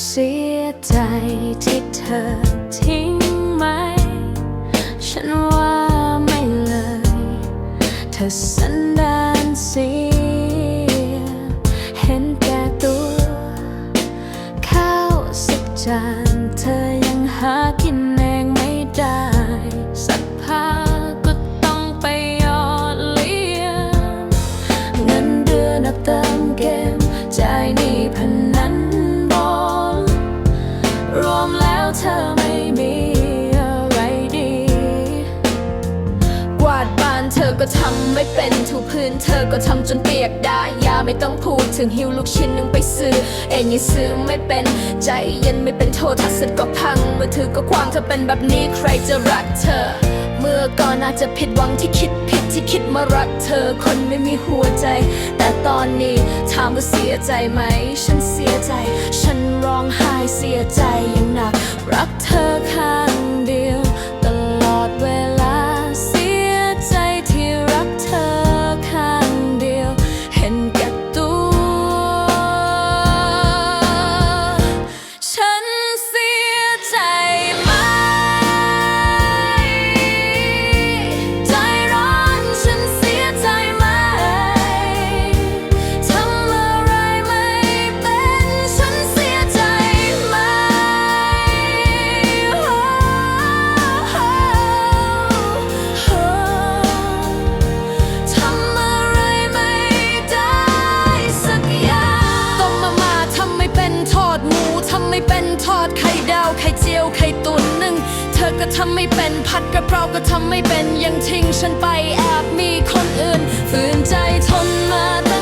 เสียใจที่เธอทิ้งไหม ฉันว่าไม่เลย เธอสันดานเสีย เห็นแก่ตัว ข้าวสักจานเธอยังหากินเองไม่ได้ ก็ทำไม่เป็นถูพื้นเธอก็ทำจนเปียกได้ยาไม่ต้องพูดถึงหิวลูกชิ้นนึงไปซื้อ เองยังซื้อไม่เป็นใจเย็นไม่เป็นโทษทัศน์ก็พังมือถือก็ควางเธอเป็นแบบนี้ใครจะรักเธอ เมื่อก่อนอาจจะผิดหวังที่คิดผิดที่คิดมารักเธอคนไม่มีหัวใจ แต่ตอนนี้ถามว่าเสียใจไหม ฉันเสียใจ ฉันร้องไห้เสียใจอย่างหนัก รักเธอข้างเดียว ทอดไข่ดาวไข่เจียวไข่ตุ๋นนึ่งเธอก็ทำไม่เป็นผัดกระเพราก็ทำไม่เป็นยังทิ้งฉันไปแอบมีคนอื่นฝืนใจทนมาตั้ง